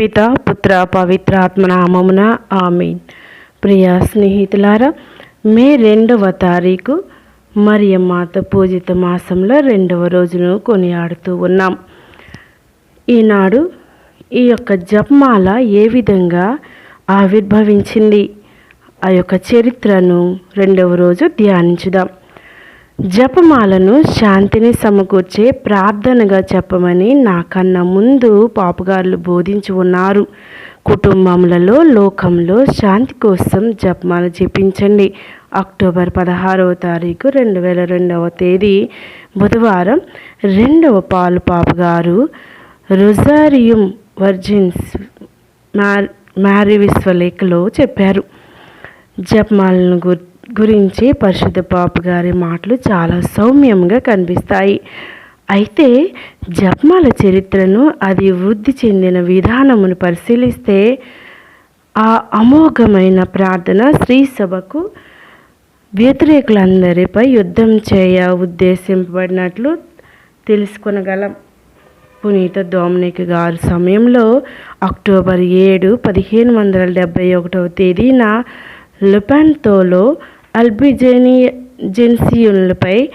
పిత పుత్ర పవిత్ర ఆత్మనామమున ఆమెన్. ప్రియ స్నేహితులారా మే రెండవ తారీఖు మరియమాత పూజిత మాసంలో రెండవ రోజును కొనియాడుతూ ఉన్నాం. ఈనాడు ఈ యొక్క జపమాల ఏ విధంగా ఆవిర్భవించింది? ఆ యొక్క చరిత్రను రెండవ రోజు ధ్యానించుదాం. జపమాలను శాంతిని సమకూర్చే ప్రార్థనగా చెప్పమని నాకన్నా ముందు పాపుగారులు బోధించి ఉన్నారు. కుటుంబములలో లోకంలో శాంతి కోసం జపమాల జపించండి. అక్టోబర్ పదహారవ తారీఖు రెండు వేల రెండవ తేదీ. బుధవారం రెండవ పాలు పాపగారు రొజారియం వర్జిన్స్ మ్యార్ మ్యారీ విశ్వలేఖలో చెప్పారు. జపమాలను గుర్ గురించి పరిశుద్ధ బాబు గారి మాటలు చాలా సౌమ్యంగా కనిపిస్తాయి. అయితే జప్మాల చరిత్రను అది వృద్ధి చెందిన విధానమును పరిశీలిస్తే ఆ అమోఘమైన ప్రార్థన శ్రీ సభకు వ్యతిరేకులందరిపై యుద్ధం చేయ ఉద్దేశింపబడినట్లు తెలుసుకొనగలం. పునీత డొమినిక్ గారి సమయంలో అక్టోబర్ ఏడు పదిహేను వందల డెబ్బై ఒకటవ తేదీన లుపాంతోలో అల్బిజెనియజెన్సియులపై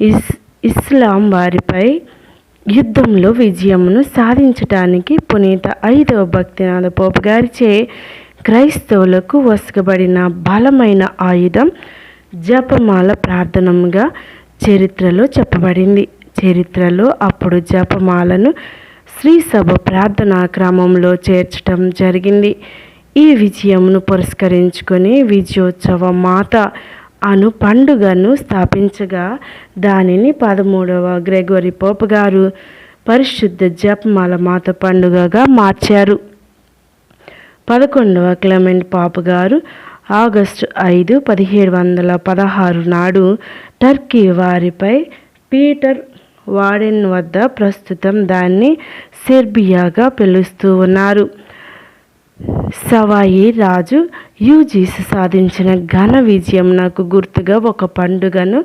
ఇస్ ఇస్లాం వారిపై యుద్ధంలో విజయమును సాధించటానికి పునీత ఐదవ భక్తినాథ పోపు గారిచే క్రైస్తవులకు వసకబడిన బలమైన ఆయుధం జపమాల ప్రార్థనముగా చరిత్రలో చెప్పబడింది. చరిత్రలో అప్పుడు జపమాలను శ్రీసభ ప్రార్థనా క్రమంలో చేర్చడం జరిగింది. ఈ విజయమును పురస్కరించుకొని విజయోత్సవ మాత అను పండుగను స్థాపించగా దానిని పదమూడవ గ్రెగోరి పోప్ గారు పరిశుద్ధ జపమాల మాత పండుగగా మార్చారు. పదకొండవ క్లెమెంట్ పాపు గారు ఆగస్టు ఐదు పదిహేడు వందల పదహారు నాడు టర్కీ వారిపై పీటర్ వాడెన్ వద్ద ప్రస్తుతం దాన్ని సెర్బియాగా పిలుస్తూ ఉన్నారు. సవాయి రాజు యూజీస్ సాధించిన ఘన విజయం నాకు గుర్తుగా ఒక పండుగను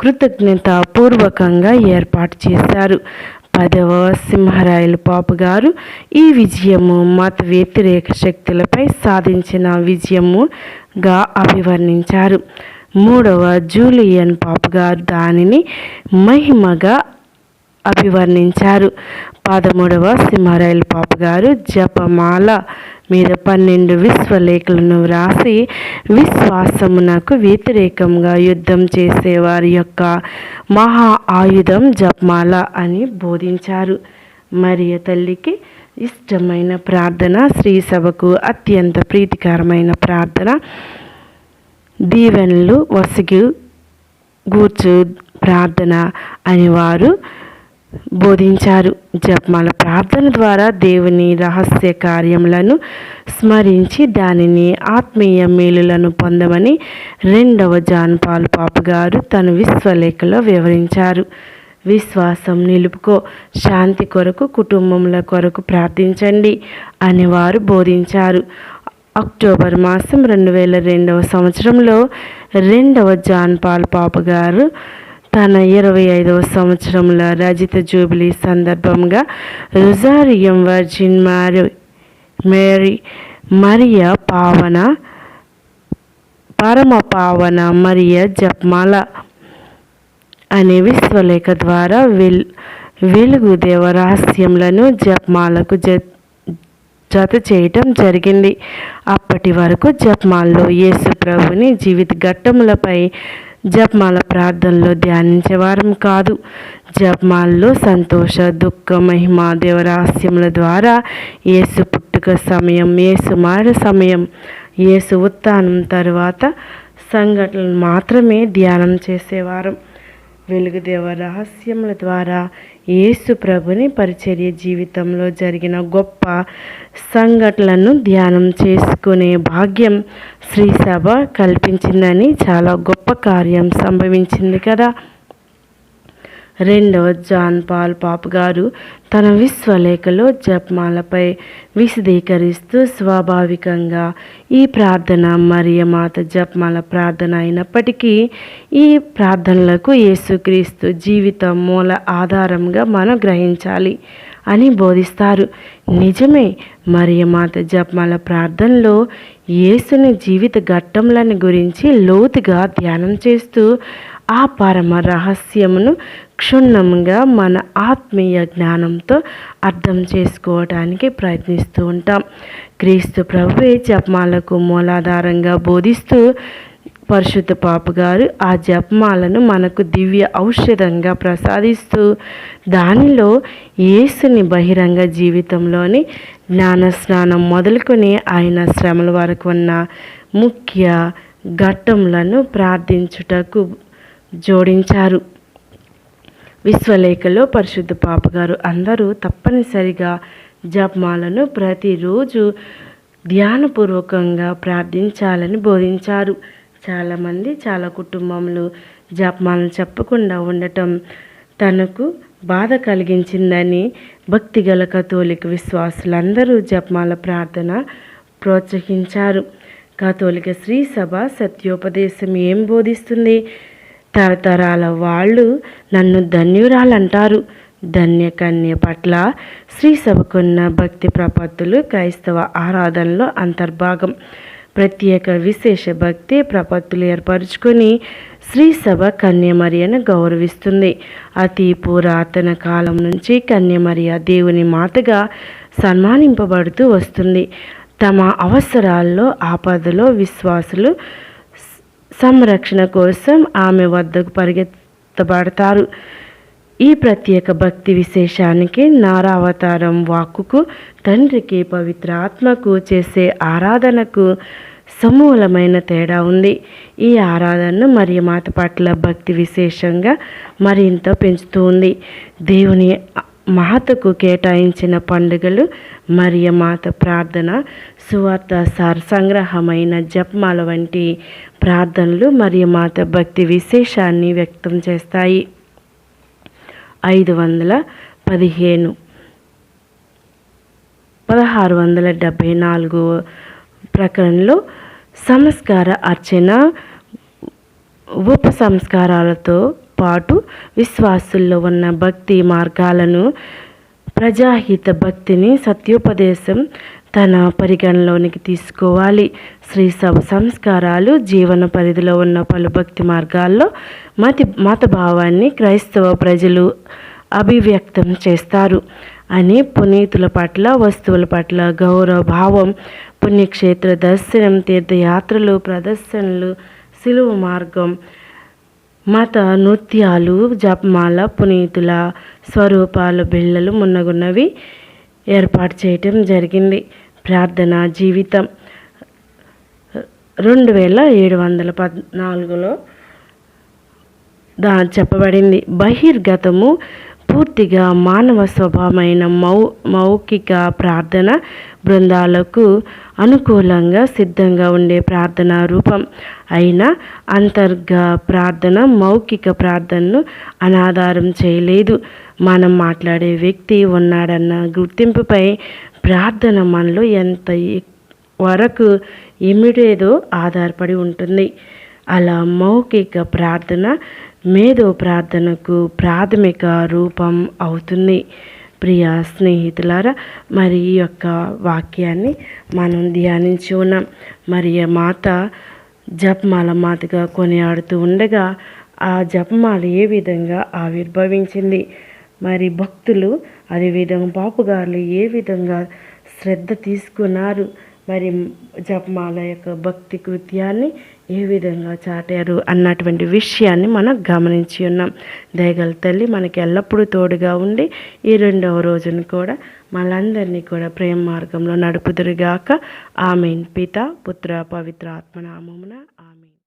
కృతజ్ఞతాపూర్వకంగా ఏర్పాటు చేశారు. పదవ సింహరాయలు పాపు గారు ఈ విజయము మత వ్యతిరేక శక్తులపై సాధించిన విజయముగా అభివర్ణించారు. మూడవ జూలియన్ పాపు గారు దానిని మహిమగా అభివర్ణించారు. పదమూడవ సింహరాయలు పాప గారు జపమాల మీద పన్నెండు విశ్వలేఖలను వ్రాసి విశ్వాసమునకు వ్యతిరేకంగా యుద్ధం చేసేవారి యొక్క మహా ఆయుధం జపమాల అని బోధించారు. మరియ తల్లికి ఇష్టమైన ప్రార్థన శ్రీ సభకు అత్యంత ప్రీతికరమైన ప్రార్థన దీవెనలు వసిగు గూర్చు ప్రార్థన అని వారు బోధించారు. జపమాల ప్రార్థన ద్వారా దేవుని రహస్య కార్యములను స్మరించి దానిని ఆత్మీయ మేలులను పొందమని రెండవ జాన్ పాలు పాప గారు తన విశ్వలేఖలో వివరించారు. విశ్వాసం నిలుపుకో శాంతి కొరకు కుటుంబముల కొరకు ప్రార్థించండి అని వారు బోధించారు. అక్టోబర్ మాసం రెండు వేల రెండవ సంవత్సరంలో రెండవ జాన్ పాల్ పాప గారు తన ఇరవై ఐదవ సంవత్సరంలో రజిత జూబిలీ సందర్భంగా రుజారియం వర్జిన్ మారి మేరీ మరియ పావన పరమ పావన మరియ జప్మాల అనే విశ్వలేఖ ద్వారా వెల్ వెలుగు దేవ రహస్యములను జప్మాలకు జ జత చేయటం జరిగింది. అప్పటి వరకు జప్మాల్లో యేసు ప్రభుని జీవిత ఘట్టములపై జపమాల ప్రార్థనలో ధ్యానించేవారం కాదు. జపమాలలో సంతోష దుఃఖ మహిమ దేవరహస్యముల ద్వారా యేసు పుట్టుక సమయం యేసు మార సమయం యేసు ఉత్థానం తర్వాత సంఘటనలు మాత్రమే ధ్యానం చేసేవారం. వెలుగుదేవ రహస్యముల ద్వారా యేసు ప్రభుని పరిచర్య జీవితంలో జరిగిన గొప్ప సంఘటనలను ధ్యానం చేసుకునే భాగ్యం శ్రీ సభ కల్పించిందని చాలా గొప్ప కార్యం సంభవించింది కదా. రెండవ జాన్ పాల్ పాప్ గారు తన విశ్వలేఖలో జపమాలపై విశదీకరిస్తూ స్వాభావికంగా ఈ ప్రార్థన మరియమాత జపమాల ప్రార్థన అయినప్పటికీ ఈ ప్రార్థనలకు యేసుక్రీస్తు జీవితం మూల ఆధారంగా మనం గ్రహించాలి అని బోధిస్తారు. నిజమే మరియమాత జపమాల ప్రార్థనలో యేసుని జీవిత ఘట్టంలను గురించి లోతుగా ధ్యానం చేస్తూ ఆ పరమ రహస్యమును క్షుణ్ణంగా మన ఆత్మీయ జ్ఞానంతో అర్థం చేసుకోవడానికి ప్రయత్నిస్తూ ఉంటాం. క్రీస్తు ప్రభువే జపమాలకు మూలాధారంగా బోధిస్తూ పరిశుద్ధ పాప గారు ఆ జపమాలను మనకు దివ్య ఔషధంగా ప్రసాదిస్తూ దానిలో యేసుని బహిరంగ జీవితంలోని జ్ఞాన స్నానం మొదలుకొని ఆయన శ్రమల వరకు ఉన్న ముఖ్య ఘట్టములను ప్రార్థించుటకు జోడించారు. విశ్వలేఖలో పరిశుద్ధ పాపగారు అందరూ తప్పనిసరిగా జపమాలను ప్రతిరోజు ధ్యానపూర్వకంగా ప్రార్థించాలని బోధించారు. చాలామంది చాలా కుటుంబంలో జపమాలను చెప్పకుండా ఉండటం తనకు బాధ కలిగించిందని భక్తిగల కథోలిక విశ్వాసులందరూ జపమాల ప్రార్థన ప్రోత్సహించారు. కాథోలిక శ్రీ సభ సత్యోపదేశం ఏం బోధిస్తుంది? తరతరాల వాళ్ళు నన్ను ధన్యురాలంటారు. ధన్యకన్య పట్ల శ్రీ సభకున్న భక్తి ప్రపత్తులు క్రైస్తవ ఆరాధనలో అంతర్భాగం. ప్రత్యేక విశేష భక్తి ప్రపత్తులు ఏర్పరచుకొని శ్రీ సభ కన్యమరియను గౌరవిస్తుంది. అతి పురాతన కాలం నుంచి కన్యమరియ దేవుని మాతగా సన్మానింపబడుతూ వస్తుంది. తమ అవసరాల్లో ఆపదలో విశ్వాసులు సంరక్షణ కోసం ఆమె వద్దకు పరిగెత్తబడతారు. ఈ ప్రత్యేక భక్తి విశేషానికి నారావతారం వాక్కుకు తండ్రికి పవిత్ర ఆత్మకు చేసే ఆరాధనకు సమూలమైన తేడా ఉంది. ఈ ఆరాధనను మరియు మాత పట్ల భక్తి విశేషంగా మరింత పెంచుతూ ఉంది. దేవుని మాతకు కేటాయించిన పండుగలు మరియ మాత ప్రార్థన సువార్త సార్ సంగ్రహమైన జపమాల వంటి ప్రార్థనలు మరియ మాత భక్తి విశేషాన్ని వ్యక్తం చేస్తాయి. ఐదు వందల పదిహేను పదహారు వందల డెబ్భై నాలుగు ప్రకరణలో సంస్కార అర్చన ఉప సంస్కారాలతో పాటు విశ్వాసుల్లో ఉన్న భక్తి మార్గాలను ప్రజాహిత భక్తిని సత్యోపదేశం తన పరిగణలోనికి తీసుకోవాలి. శ్రీ సభ సంస్కారాలు జీవన పరిధిలో ఉన్న పలు భక్తి మార్గాల్లో మతి మతభావాన్ని క్రైస్తవ ప్రజలు అభివ్యక్తం చేస్తారు అని పునీతుల పట్ల వస్తువుల పట్ల గౌరవ భావం పుణ్యక్షేత్ర దర్శనం తీర్థయాత్రలు ప్రదర్శనలు సిలువ మార్గం మత నృత్యాలు జపమాల పునీతుల స్వరూపాలు బిళ్ళలు మున్నగున్నవి ఏర్పాటు చేయటం జరిగింది. ప్రార్థన జీవితం. రెండు వేల ఏడు వందల పద్నాలుగులో దా చెప్పబడింది. బహిర్గతము పూర్తిగా మానవ స్వభావమైన మౌ మౌఖిక ప్రార్థన బృందాలకు అనుకూలంగా సిద్ధంగా ఉండే ప్రార్థనా రూపం అయినా అంతర్గ ప్రార్థన మౌఖిక ప్రార్థనను అనాధారం చేయలేదు. మనం మాట్లాడే వ్యక్తి ఉన్నాడన్న గుర్తింపుపై ప్రార్థన మనలో ఎంత వరకు ఇమిడేదో ఆధారపడి ఉంటుంది. అలా మౌఖిక ప్రార్థన మేధో ప్రార్థనకు ప్రాథమిక రూపం అవుతుంది. ప్రియ స్నేహితులారా మరి ఈ యొక్క వాక్యాన్ని మనం ధ్యానించి ఉన్నాం. మరి మాత జపమాల మాతగా కొనియాడుతూ ఉండగా ఆ జపమాల ఏ విధంగా ఆవిర్భవించింది? మరి భక్తులు అదేవిధంగా పాపుగారులు ఏ విధంగా శ్రద్ధ తీసుకున్నారు? మరి జపమాల యొక్క భక్తి కృత్యాన్ని ఏ విధంగా చాటారు అన్నటువంటి విషయాన్ని మనం గమనించి ఉన్నాం. దయగల తల్లి మనకి ఎల్లప్పుడూ తోడుగా ఉండి ఈ రెండవ రోజును కూడా మనందరినీ కూడా ప్రేమ మార్గంలో నడుపుదురుగాక. ఆమెన్. పిత పుత్ర పవిత్ర ఆత్మనామమున ఆమె